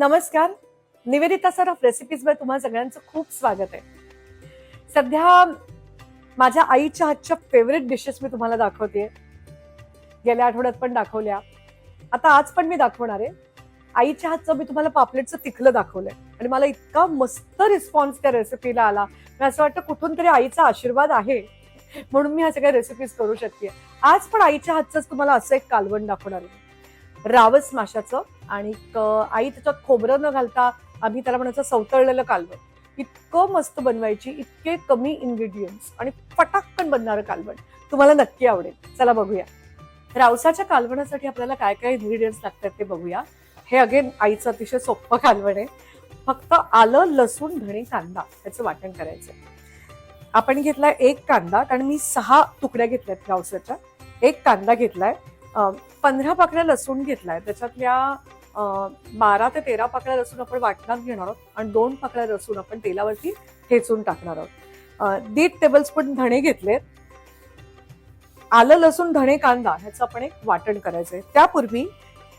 नमस्कार. Nivedita sir of रेसिपीजमध्ये तुम्हाला सगळ्यांचं खूप स्वागत आहे. सध्या माझ्या आईच्या हातच्या फेवरेट डिशेस मी तुम्हाला दाखवते गेल्या आठवड्यात पण दाखवल्या. आता आज पण मी दाखवणार आहे. आईच्या हातचं मी तुम्हाला पापलेटचं तिखलं दाखवलंय. आणि मला इतका मस्त रिस्पॉन्स त्या रेसिपीला आला. मी असं वाटतं कुठून तरी आईचा आशीर्वाद आहे. म्हणून मी ह्या सगळ्या रेसिपीज करू शकते. आज पण आईच्या हातचंच तुम्हाला असं एक कालवण दाखवणार आहे. रावस माशाचं आणि आई त्याच्यात खोबरं न घालता आम्ही त्याला म्हणायचं सवतळलेलं कालवण. इतकं मस्त बनवायची इतके कमी इन्ग्रेडियंट्स आणि पटाक्कन बनणारं कालवण. तुम्हाला नक्की आवडेल. चला बघूया. रावसाच्या कालवणासाठी आपल्याला काय काय इन्ग्रेडियंट्स लागतात ते बघूया. हे अगेन आईचं अतिशय सोपं कालवण आहे. फक्त आलं लसूण धणे कांदा याचं वाटण करायचं. आपण घेतलाय एक कांदा कारण मी सहा तुकड्या घेतल्यात रावसाच्या. एक कांदा घेतलाय. पंधरा पाकड्या लसूण घेतलाय. त्याच्यातल्या बारा ते तेरा पाकळ्या लसूण आपण वाटणात घेणार आहोत आणि दोन पाकळ्या लसूण आपण तेलावरती ठेचून टाकणार आहोत. दीड दीड टेबलस्पून धणे घेतलेत. आलं लसूण धणे कांदा ह्याचं आपण एक वाटण करायचंय. त्यापूर्वी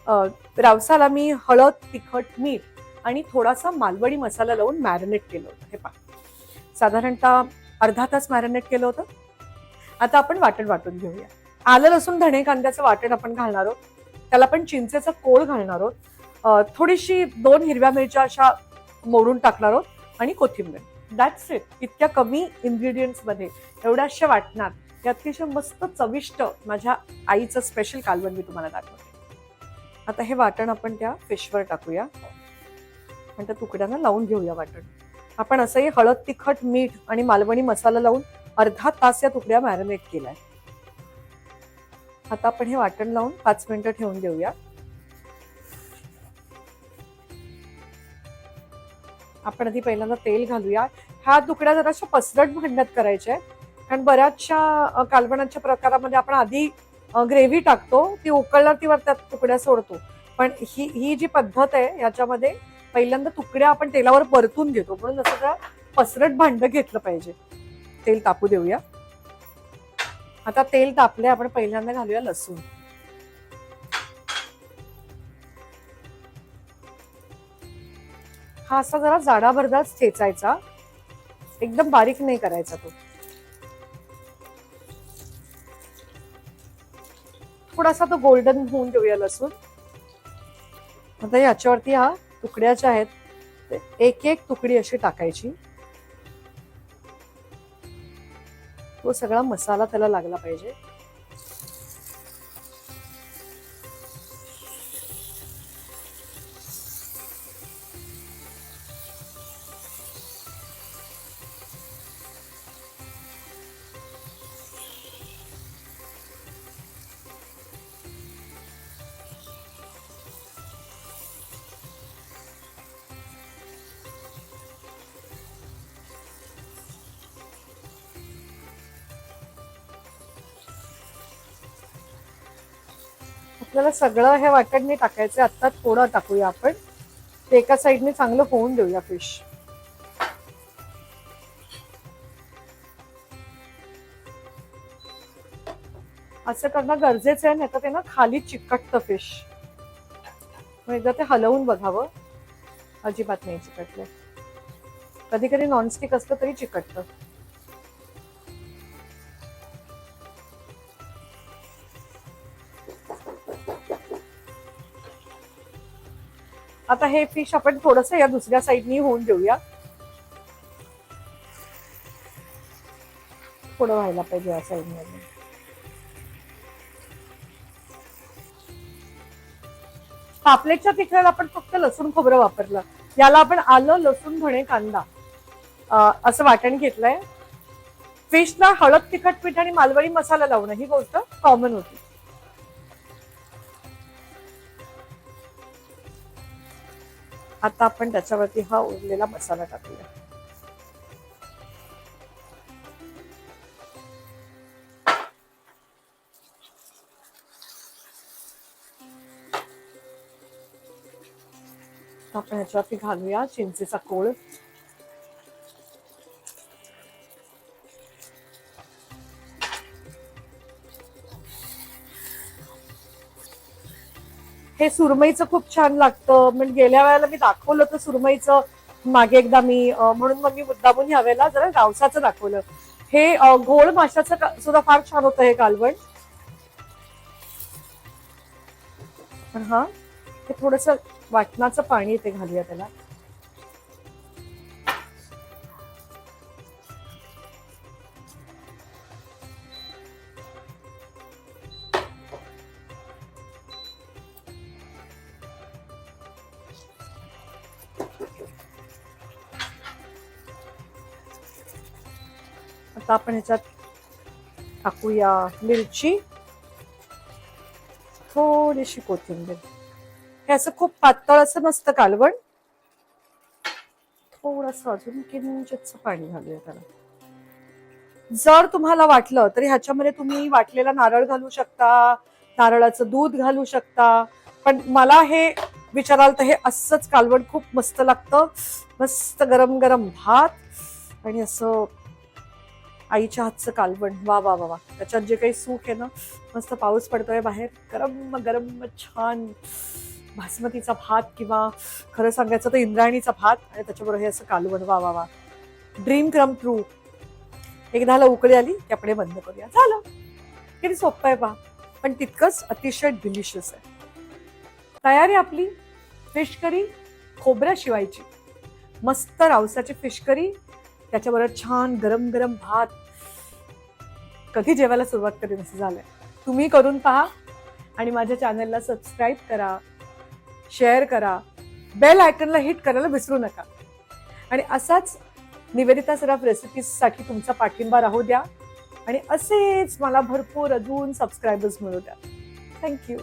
अं, रावसाला मी हळद तिखट मीठ आणि थोडासा मालवणी मसाला लावून मॅरिनेट केलं होतं. हे पहा. साधारणतः अर्धा तास मॅरिनेट केलं होतं. आता आपण वाटण वाटून घेऊया. आलं लसूण धणे कांद्याचं वाटण आपण घालणार आहोत. त्याला आपण चिंचेचा कोळ घालणार आहोत. थोडीशी दोन हिरव्या मिरच्या अशा मोडून टाकणार आहोत आणि कोथिंबीर. दॅट्स इट इतक्या कमी इन्ग्रेडियंट्समध्ये मध्ये एवढ्याशा वाटणार. हे अतिशय मस्त चविष्ट माझ्या आईचं स्पेशल कालवण मी तुम्हाला दाखवते. आता हे वाटण आपण त्या फिशवर टाकूया. आणि त्या तुकड्यांना लावून घेऊया वाटण. आपण असंही हळद तिखट मीठ आणि मालवणी मसाला लावून अर्धा तास या तुकड्या मॅरिनेट केलाय आता आपण हे वाटण लावून पाच मिनिटं ठेवून देऊया. आपण आधी पहिल्यांदा तेल घालूया. ह्या तुकड्या जराशा पसरट भांड्यात करायच्या. कारण बऱ्याचशा अ, कालवणाच्या प्रकारामध्ये आपण आधी ग्रेव्ही टाकतो ती उकळल्यावर ती वर त्यात तुकड्या सोडतो. पण ही ही जी पद्धत आहे याच्यामध्ये पहिल्यांदा तुकड्या आपण तेलावर परतून घेतो. म्हणून जसं पसरट भांडं घेतलं पाहिजे. तेल तापू देऊया. आता तेल तापले आपण पहिल्यांदा घालूया लसूण. हा असा जरा जाडाभरदाच ठेचायचा. एकदम बारीक नाही करायचा तो. थोडासा तो गोल्डन होऊन देऊया लसूण. आता याच्यावरती हा तुकड्या ज्या आहेत एक एक तुकडी अशी टाकायची. तो सगळा मसाला त्याला लागला पाहिजे. आपल्याला सगळं हे वाटणने टाकायचं आत्ता थोडं टाकूया आपण. ते एका साईडने चांगलं होऊन देऊया फिश. असं करणं गरजेचं आहे नाही तर ते ना खाली चिकटतं फिश. मग एकदा ते हलवून बघावं. अजिबात नाही चिकटलं. कधी कधी नॉनस्टिक असतं तरी चिकटतं. आता हे फिश आपण थोडस या दुसऱ्या साईडनी होऊन देऊया. थोडं व्हायला पाहिजे या साईडमध्ये पापलेटच्या तिखऱ्याला आपण फक्त लसूण खोबरं वापरलं. याला आपण आलं लसूण धणे कांदा. असं वाटण घेतलंय. फिशला हळद तिखट पीठ आणि मालवणी मसाला लावणं ही गोष्ट कॉमन होती. आता आपण त्याच्यावरती हा उरलेला मसाला टाकूया. आपण ह्याच्यावरती घालूया चिंचेचा कोळ. हे सुरमईचं खूप छान लागतं. म्हणजे गेल्या वेळेला मी दाखवलं होतं सुरमईचं. मागे एकदा मी म्हणून मग मी मुद्दामून ह्या वेळेला जरा गावसाचं दाखवलं. हे घोळ माशाचं सुद्धा फार छान होतं हे कालवण. पण हा हे थोडस वाटणाचं पाणी इथे घालूया त्याला. आता आपण ह्याच्यात टाकूया मिरची. थोडीशी कोथिंबीर. हे असं खूप पातळ असं नसतं कालवण. थोडस अजून किंचितच पाणी घालूया त्याला. जर तुम्हाला वाटलं तर ह्याच्यामध्ये तुम्ही वाटलेला नारळ घालू शकता नारळाचं दूध घालू शकता. पण मला हे विचाराल तर हे असंच कालवण खूप मस्त लागतं. मस्त गरम गरम भात आणि असं आईच्या हातचं कालवण. वा वा वा वा. त्याच्यात जे काही सुख आहे ना मस्त पाऊस पडतोय बाहेर. गरम गरम छान बासमतीचा भात किंवा खरं सांगायचं तर इंद्रायणीचा भात आणि त्याच्याबरोबर हे असं कालवण. वा वा वा. ड्रीम क्रम ट्रू एकदाला उकळी आली की आपण बंद करूया. झालं. किती सोपं आहे पहा पण तितकंच अतिशय डिलिशियस आहे. तयारी आपली. फिश करी खोबऱ्या शिवायची. मस्त रावसाची फिश करी त्याच्याबरोबर छान गरम गरम भात कधी जेवायला सुरुवात करेन असं झालंय. तुम्ही करून पहा आणि माझ्या चॅनलला सबस्क्राईब करा शेअर करा. बेल आयकनला हिट करायला विसरू नका. आणि असाच निवेदिता सराफ रेसिपीजसाठी तुमचा पाठिंबा राहू द्या. आणि असेच मला भरपूर अजून सबस्क्रायबर्स मिळू द्या. थँक्यू